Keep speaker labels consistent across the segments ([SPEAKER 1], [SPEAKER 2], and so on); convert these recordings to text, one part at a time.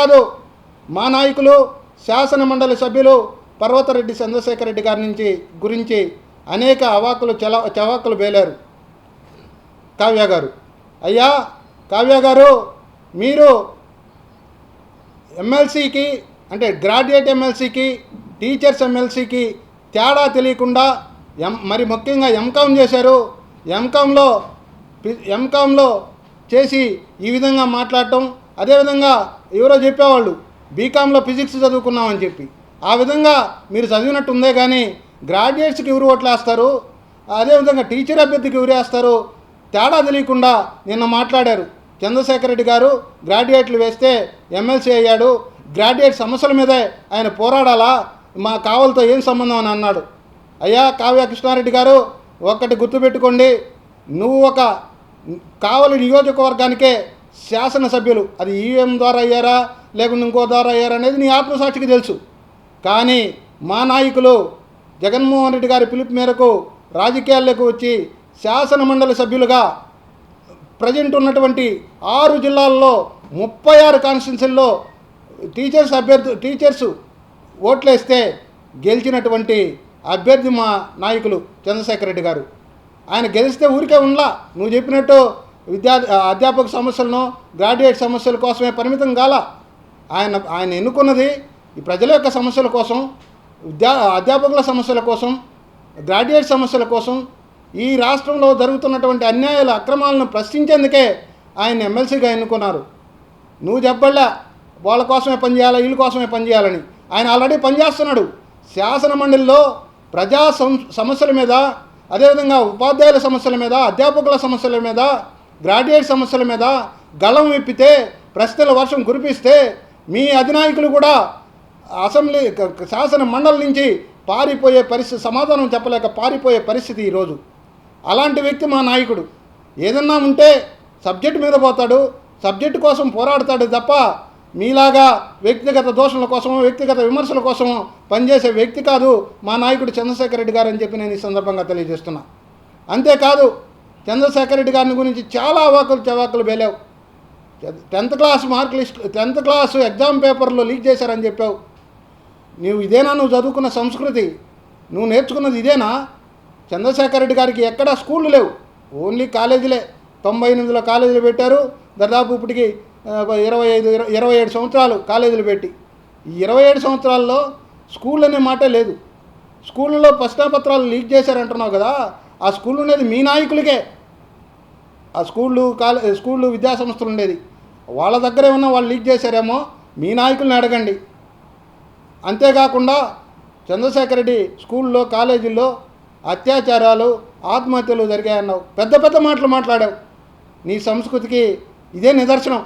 [SPEAKER 1] కాదు మా నాయకులు శాసన మండలి సభ్యులు పర్వతరెడ్డి చంద్రశేఖర్ రెడ్డి గారి నుంచి గురించి అనేక అవాకులు చల చవాకులు వేలారు. కావ్య గారు. అయ్యా కావ్య గారు మీరు ఎమ్మెల్సీకి అంటే గ్రాడ్యుయేట్ ఎమ్మెల్సీకి టీచర్స్ ఎమ్మెల్సీకి తేడా తెలియకుండా ఎం మరి ముఖ్యంగా ఎంకామ్ చేశారు. ఎంకామ్లో ఎంకామ్లో చేసి ఈ విధంగా మాట్లాడటం అదేవిధంగా ఎవరో చెప్పేవాళ్ళు బీకామ్లో ఫిజిక్స్ చదువుకున్నామని చెప్పి. ఆ విధంగా మీరు చదివినట్టు ఉందే కానీ గ్రాడ్యుయేట్స్కి ఎవరు ఓట్లేస్తారు? అదేవిధంగా టీచర్ అభ్యర్థికి ఎవరు వేస్తారు? తేడా తెలియకుండా నిన్న మాట్లాడారు చంద్రశేఖర్ రెడ్డి గారు. గ్రాడ్యుయేట్లు వేస్తే ఎమ్మెల్సీ అయ్యాడు. గ్రాడ్యుయేట్ సమస్యల మీదే ఆయన పోరాడాలా? మా కావలతో ఏం సంబంధం అని అన్నాడు. అయ్యా కావ్య కృష్ణారెడ్డి గారు ఒక్కటి గుర్తుపెట్టుకోండి. నువ్వు ఒక కావలి నియోజకవర్గానికే శాసనసభ్యులు అది ఈవీఎం ద్వారా అయ్యారా లేకుండా ఇంకో ద్వారా అయ్యారా అనేది నీ ఆత్మసాక్షికి తెలుసు. కానీ మా నాయకులు జగన్మోహన్ రెడ్డి గారి పిలుపు మేరకు రాజకీయాల్లోకి వచ్చి శాసన మండలి సభ్యులుగా ప్రజెంట్ ఉన్నటువంటి ఆరు జిల్లాల్లో ముప్పై ఆరు కాన్స్టిట్యున్సీల్లో టీచర్స్ అభ్యర్థి టీచర్స్ ఓట్లేస్తే గెలిచినటువంటి అభ్యర్థి మా నాయకులు చంద్రశేఖర్ రెడ్డి గారు. ఆయన గెలిస్తే ఊరికే ఉండలా. నువ్వు చెప్పినట్టు విద్యా అధ్యాపక సమస్యలను గ్రాడ్యుయేట్ సమస్యల కోసమే పరిమితం కాల ఆయన ఆయన ఎన్నుకున్నది ఈ ప్రజల యొక్క సమస్యల కోసం విద్యా అధ్యాపకుల సమస్యల కోసం గ్రాడ్యుయేట్ సమస్యల కోసం ఈ రాష్ట్రంలో జరుగుతున్నటువంటి అన్యాయాల అక్రమాలను ప్రశ్నించేందుకే ఆయన ఎమ్మెల్సీగా ఎన్నుకున్నారు. నువ్వు చెప్పళ్ళా వాళ్ళ కోసమే పనిచేయాలి వీళ్ళ కోసమే పనిచేయాలని. ఆయన ఆల్రెడీ పనిచేస్తున్నాడు. శాసన మండలిలో ప్రజా సమస్యల మీద అదేవిధంగా ఉపాధ్యాయుల సమస్యల మీద అధ్యాపకుల సమస్యల మీద గ్రాడ్యుయేట్ సమస్యల మీద గళం విప్పితే ప్రశ్నల వర్షం కురిపిస్తే మీ అధినాయకులు కూడా అసెంబ్లీ శాసన మండలి నుంచి పారిపోయే పరిస్థితి సమాధానం చెప్పలేక పారిపోయే పరిస్థితి ఈరోజు అలాంటి వ్యక్తి మా నాయకుడు. ఏదన్నా ఉంటే సబ్జెక్ట్ మీద పోతాడు సబ్జెక్టు కోసం పోరాడతాడు తప్ప మీలాగా వ్యక్తిగత దోషణల కోసమో వ్యక్తిగత విమర్శల కోసమో పనిచేసే వ్యక్తి కాదు మా నాయకుడు చంద్రశేఖర్ రెడ్డి గారు అని చెప్పి నేను ఈ సందర్భంగా తెలియజేస్తున్నా. అంతేకాదు చంద్రశేఖర్ రెడ్డి గారిని గురించి చాలా అవాకులు చవాకులు వేలావు tenth class mark list tenth class exam పేపర్లో లీక్ చేశారని చెప్పావు. నువ్వు ఇదేనా నువ్వు చదువుకున్న సంస్కృతి? నువ్వు నేర్చుకున్నది ఇదేనా? చంద్రశేఖర్ రెడ్డి గారికి ఎక్కడా స్కూళ్ళు లేవు. ఓన్లీ కాలేజీలే. తొంభై ఎనిమిదిలో కాలేజీలు పెట్టారు. దాదాపు ఇప్పటికి ఇరవై ఐదు ఇరవై ఇరవై ఏడు సంవత్సరాలు కాలేజీలు పెట్టి. ఈ ఇరవై ఏడు సంవత్సరాల్లో స్కూల్ అనే మాటే లేదు. స్కూళ్ళలో ప్రశ్నాపత్రాలు లీక్ చేశారంటున్నావు కదా. ఆ స్కూల్ ఉండేది మీ నాయకులకే. ఆ స్కూళ్ళు కాలే స్కూళ్ళు విద్యా సంస్థలు ఉండేది. వాళ్ళ దగ్గరే ఉన్న వాళ్ళు లీక్ చేశారేమో మీ నాయకుల్ని అడగండి. అంతేకాకుండా చంద్రశేఖర్ రెడ్డి స్కూల్లో కాలేజీల్లో అత్యాచారాలు ఆత్మహత్యలు జరిగాయన్నావు. పెద్ద పెద్ద మాటలు మాట్లాడావు. నీ సంస్కృతికి ఇదే నిదర్శనం.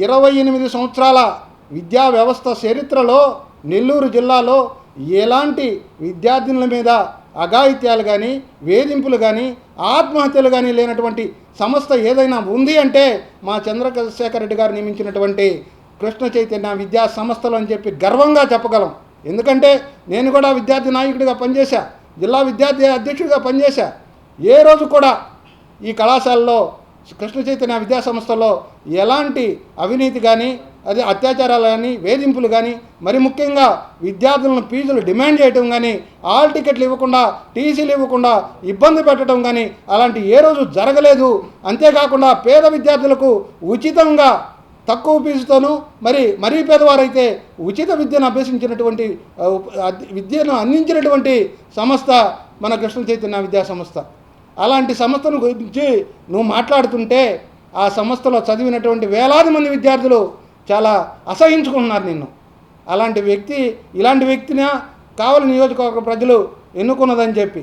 [SPEAKER 1] ఇరవై ఎనిమిది సంవత్సరాల విద్యా వ్యవస్థ చరిత్రలో నెల్లూరు జిల్లాలో ఎలాంటి విద్యార్థినుల మీద అఘాయిత్యాలు కానీ వేధింపులు కానీ ఆత్మహత్యలు కానీ లేనటువంటి సంస్థ ఏదైనా ఉంది అంటే మా చంద్రశేఖర్ రెడ్డి గారు నియమించినటువంటి కృష్ణ చైతన్య విద్యా సంస్థలు అని చెప్పి గర్వంగా చెప్పగలం. ఎందుకంటే నేను కూడా విద్యార్థి నాయకుడిగా పనిచేశా జిల్లా విద్యార్థి అధ్యక్షుడిగా పనిచేశా. ఏ రోజు కూడా ఈ కళాశాలలో కృష్ణ చైతన్య విద్యా సంస్థలో ఎలాంటి అవినీతి కానీ అదే అత్యాచారాలు కానీ వేధింపులు కానీ మరి ముఖ్యంగా విద్యార్థులను ఫీజులు డిమాండ్ చేయటం కానీ ఆల్ టికెట్లు ఇవ్వకుండా టీసీలు ఇవ్వకుండా ఇబ్బంది పెట్టడం కానీ అలాంటి ఏ రోజు జరగలేదు. అంతేకాకుండా పేద విద్యార్థులకు ఉచితంగా తక్కువ ఫీజుతోనూ మరి మరీ పేదవారైతే ఉచిత విద్యను అభ్యసించినటువంటి విద్యను అందించినటువంటి సంస్థ మన కృష్ణ చైతన్య విద్యా సంస్థ. అలాంటి సంస్థను గురించి నువ్వు మాట్లాడుతుంటే ఆ సంస్థలో చదివినటువంటి వేలాది మంది విద్యార్థులు చాలా అసహించుకుంటున్నారు నిన్ను. అలాంటి వ్యక్తి ఇలాంటి వ్యక్తిన కావలి నియోజకవర్గ ప్రజలు ఎన్నుకున్నదని చెప్పి.